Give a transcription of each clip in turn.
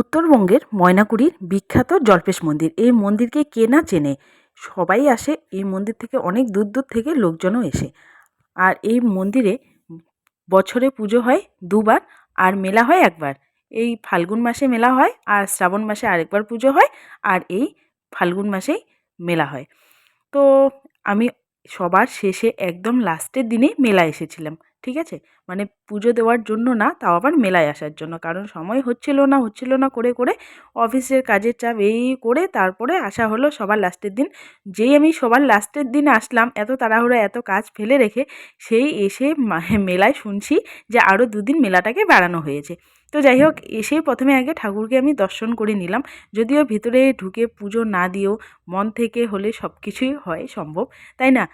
উত্তরবঙ্গের ময়নাকুড়ির বিখ্যাত জল্পেশ মন্দির। এই মন্দিরকে কে না চেনে? সবাই আসে, এই মন্দির থেকে অনেক দূর দূর থেকে লোকজনও এসে। আর এই মন্দিরে বছরে পুজো হয় দুবার আর মেলা হয় একবার। এই ফাল্গুন মাসে মেলা হয় আর শ্রাবণ মাসে আরেকবার পুজো হয় আর এই ফাল্গুন মাসেই মেলা হয়। তো আমি সবার শেষে একদম লাস্টের দিনে মেলা এসেছিলাম। ঠিক আছে? মানে পুজো দেওয়ার জন্য না, তাও আবার মেলায় আসার জন্য। কারণ সময় হচ্ছিল না হচ্ছিল না করে করে অফিসের কাজের চাপ এই করে তারপরে আসা হলো সবার লাস্টের দিন। যেই আমি সবার লাস্টের দিন আসলাম, এত তাড়াহুড়ো, এত কাজ ফেলে রেখে সেই এসে মেলায় শুনছি যে আরও দুদিন মেলাটাকে বাড়ানো হয়েছে। তো যাই হোক এসেই প্রথমে আগে ঠাকুরকে আমি দর্শন করে নিলাম। যদিও ভিতরে ঢুকে পুজো না দিয়েও মন থেকে হলে সব কিছুই হয় সম্ভব, তাই না?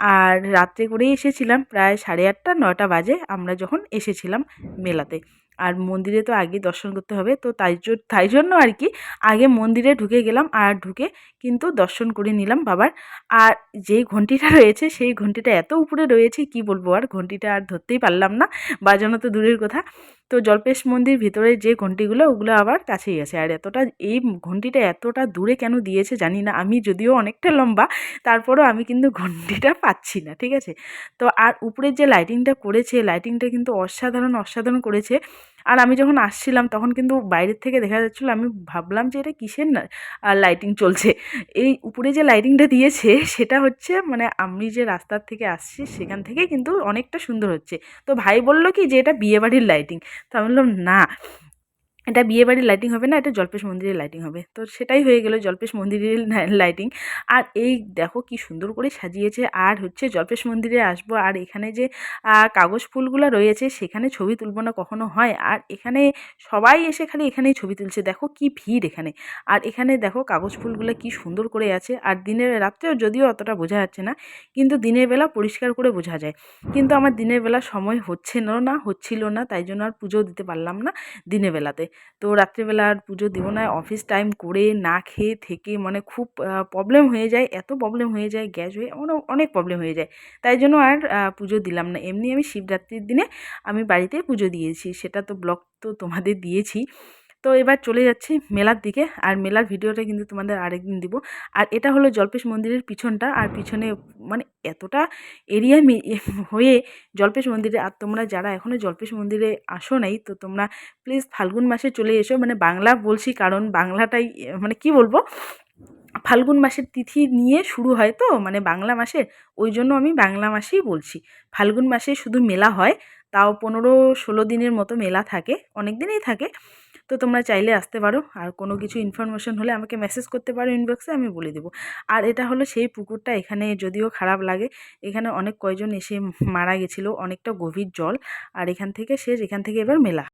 আর রাত্রে করেই এসেছিলাম, প্রায় সাড়ে আটটা নটা বাজে আমরা যখন এসেছিলাম মেলাতে। আর মন্দিরে তো আগে দর্শন করতে হবে, তো তাই তাই জন্য আর কি আগে মন্দিরে ঢুকে গেলাম আর ঢুকে কিন্তু দর্শন করে নিলাম বাবার। আর যেই ঘন্টিটা রয়েছে, সেই ঘন্টিটা এত উপরে রয়েছে, কি বলব আর? ঘন্টিটা আর ধরতেই পারলাম না বাজানো তো দূরের কথা। তো জল্পেশ মন্দির ভিতরে যে ঘন্টিগুলো ওগুলো আবার কাছেই আছে। আর এতটা এই ঘন্টিটা এতটা দূরে কেন দিয়েছে জানি না। আমি যদিও অনেকটা লম্বা, তারপরও আমি কিন্তু ঘন্টিটা পাচ্ছি না, ঠিক আছে? তো আর উপরের যে লাইটিংটা করেছে লাইটিংটা কিন্তু অসাধারণ অসাধারণ করেছে। আর আমি যখন আসছিলাম তখন কিন্তু বাইরের থেকে দেখা যাচ্ছিল আমি ভাবলাম যে এটা কিসের না লাইটিং চলছে। এই উপরে যে লাইটিংটা দিয়েছে সেটা হচ্ছে মানে আমি যে রাস্তার থেকে আসছি সেখান থেকে কিন্তু অনেকটা সুন্দর হচ্ছে। তো ভাই বলল কি যে এটা বিয়েবাড়ির লাইটিং তো আমি বললাম, না। এটা বিয়েবাড়ির লাইটিং হবে না, এটা জল্পেশ মন্দিরের লাইটিং হবে। তো সেটাই হয়ে গেল জল্পেশ মন্দিরের লাইটিং আর এই দেখো কি সুন্দর করে সাজিয়েছে, আর হচ্ছে জল্পেশ মন্দিরে আসব, আর এখানে যে কাগজ ফুলগুলো রয়েছে, সেখানে ছবি তুলবো না কখনো হয়। আর এখানে সবাই এসে খালি এখানেই ছবি তুলছে, দেখো কি ভিড় এখানে। আর এখানে দেখো কাগজ ফুলগুলো কি সুন্দর করে আছে, আর দিনের রাত্রেও যদিও অতটা বোঝা যাচ্ছে না, কিন্তু দিনের বেলা পরিষ্কার করে বোঝা যায়। কিন্তু আমার দিনের বেলা সময় হচ্ছে না হচ্ছিল না, তাই জন্য আর পুজো দিতে পারলাম না দিনের বেলাতে। তো রাত্রিবেলা আর পুজো দেবো না। অফিস টাইম করে না খেয়ে থেকে মানে খুব প্রবলেম হয়ে যায়, এত প্রবলেম হয়ে যায় গ্যাস হয়ে অনেক প্রবলেম হয়ে যায়। তাই জন্য আর পুজো দিলাম না। এমনি আমি শিবরাত্রির দিনে আমি বাড়িতে পুজো দিয়েছি। সেটা তো ব্লগ তো তোমাদের দিয়েছি। তো এবার চলে যাচ্ছি মেলার দিকে। আর মেলার ভিডিওটা কিন্তু তোমাদের আরেকদিন দিব। আর এটা হলো জল্পেশ মন্দিরের পিছনটা। আর পিছনে মানে এতটা এরিয়া হয়ে জল্পেশ মন্দিরে, আর তোমরা যারা এখনও জল্পেশ মন্দিরে আসো নাই, তো তোমরা প্লিজ ফাল্গুন মাসে চলে এসো। মানে বাংলা বলছি কারণ বাংলাটাই মানে কি বলব? ফাল্গুন মাসের তিথি নিয়ে শুরু হয় তো মানে বাংলা মাসের ওই জন্য আমি বাংলা মাসেই বলছি। ফাল্গুন মাসে শুধু মেলা হয়, তাও পনেরো ষোলো দিনের মতো মেলা থাকে, অনেক দিনই থাকে। তো তোমরা চাইলে আসতে পারো, আর কোনো কিছু ইনফরমেশন হলে আমাকে মেসেজ করতে পারো ইনবক্সে আমি বলে দেবো। আর এটা হলো সেই পুকুরটা, এখানে যদিও খারাপ লাগে, এখানে অনেক কয়জন এসে মারা গেছিল, অনেকটা গভীর জল, আর এখান থেকে শেষ, এখান থেকে এবার মেলা।